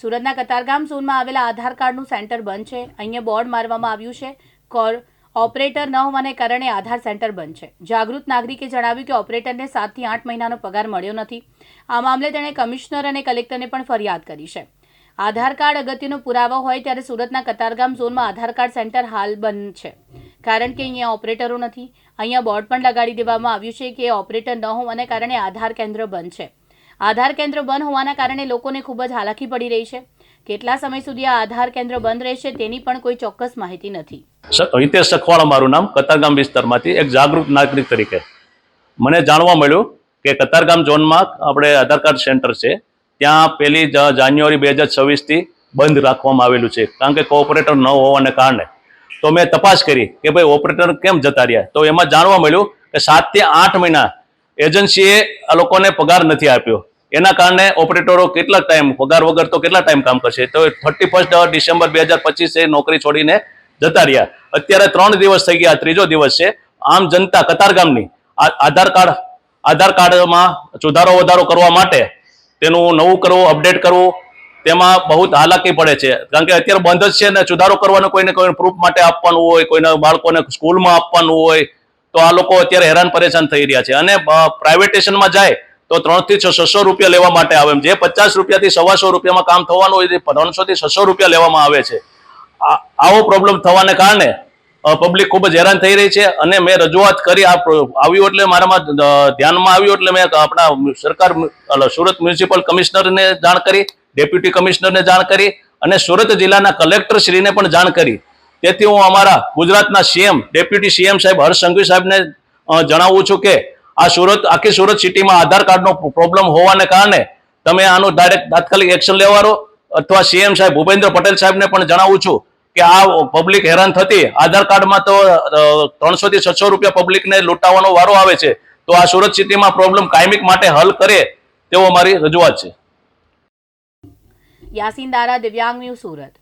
સુરતના કતારગામ ઝોનમાં આવેલા આધાર કાર્ડનું સેન્ટર બંધ છે. અહીંયા બોર્ડ મારવામાં આવ્યું છે કોર, ઓપરેટર ન હોવાને કારણે આધાર સેન્ટર બંધ છે. જાગૃત નાગરિકે જણાવ્યું કે ઓપરેટરને સાતથી આઠ મહિનાનો પગાર મળ્યો નથી. આ મામલે તેણે કમિશનર અને કલેક્ટરને પણ ફરિયાદ કરી છે. આધાર કાર્ડ અગત્યનો પુરાવો હોય ત્યારે સુરતના કતારગામ ઝોનમાં આધાર કાર્ડ સેન્ટર હાલ બંધ છે. કારણ કે અહીંયા ઓપરેટરો નથી. અહીંયા બોર્ડ પણ લગાડી દેવામાં આવ્યું છે કે ઓપરેટર ન હોવાને કારણે આધાર કેન્દ્ર બંધ છે. આધાર કેન્દ્ર બંધ હોવાના કારણે લોકોને ખૂબ જ હાલાકી પડી રહી છે. કેટલા સમય સુધી આ આધાર કેન્દ્ર બંધ રહેશે તેની પણ કોઈ ચોક્કસ માહિતી નથી. હિતેશ સખવાળા મારું નામ, કતારગામ વિસ્તારમાંથી એક જાગૃત નાગરિક તરીકે. મને જાણવા મળ્યું કે કતારગામ ઝોનમાં આપણે આધાર કાર્ડ સેન્ટર છે. ત્યાં પેલી જાન્યુઆરી બે હજાર છવ્વીસથી બંધ રાખવામાં આવેલું છે. કારણ કે કોઓપરેટર ન હોવાને કારણે. તો મેં તપાસ કરી કે ભાઈ ઓપરેટર કેમ જતા રહ્યા? તો એમાં જાણવા મળ્યું કે સાતથી આઠ મહિના એજન્સીએ આ લોકોને પગાર નથી આપ્યો. એના કારણે ઓપરેટરો કેટલા ટાઈમ, પગાર વગર તો કેટલા ટાઈમ કામ કરશે? તો થર્ટી ફર્સ્ટ ડિસેમ્બર બે હજાર પચીસે નોકરી છોડીને જતા રહ્યા. અત્યારે ત્રણ દિવસ થઈ ગયા ત્રીજો દિવસ છે. આમ જનતા કતારગામની આધાર કાર્ડ, આધાર કાર્ડમાં સુધારો વધારો કરવા માટે તેનું નવું કરવું, અપડેટ કરવું, તેમાં બહુ હાલાકી પડે છે. કારણ કે અત્યારે બંધ જ છે ને, સુધારો કરવાનો કોઈને કોઈ પ્રૂફ માટે આપવાનું હોય, કોઈને બાળકોને સ્કૂલમાં આપવાનું હોય તો આ લોકો અત્યારે હેરાન પરેશાન થઈ રહ્યા છે. અને પ્રાઇવેટેશનમાં જાય તો ત્રણથી છસો રૂપિયા લેવા માટે આવે જે પચાસ રૂપિયાથી સવાસો રૂપિયામાં કામ થવાનું હોય તે ત્રણસોથી છસો રૂપિયા લેવામાં આવે છે. આવો પ્રોબ્લેમ થવાને કારણે પબ્લિક ખૂબ જ હેરાન થઈ રહી છે. અને મેં રજૂઆત કરી, આ આવ્યું એટલે મારામાં ધ્યાનમાં આવ્યું એટલે મેં આપણા સરકાર સુરત મ્યુનિસિપલ કમિશનરને જાણ કરી, ડેપ્યુટી કમિશનરને જાણ કરી, અને સુરત જિલ્લાના કલેક્ટર શ્રીને પણ જાણ કરી. તેથી હું અમારા ગુજરાતના સીએમ, ડેપ્યુટી સીએમ સાહેબ હર્ષ સંઘવી સાહેબને જણાવું છું કે આ સુરત, આખી સુરત સિટીમાં આધાર કાર્ડનો પ્રોબ્લેમ હોવાને કારણે તમે આનું ડાયરેક્ટ તાત્કાલિક એક્શન લેવાનો અથવા સીએમ સાહેબ ભૂપેન્દ્ર પટેલ સાહેબને પણ જણાવું છું કે આ પબ્લિક હેરાન થતી આધાર કાર્ડમાં તો ત્રણસો થી છસો રૂપિયા પબ્લિકને લૂંટાવાનો વારો આવે છે. તો આ સુરત સિટીમાં પ્રોબ્લેમ કાયમિક માટે હલ કરે તેવો મારી રજૂઆત છે. યાસીન દારા, દિવ્યાંગ ન્યૂઝ સુરત.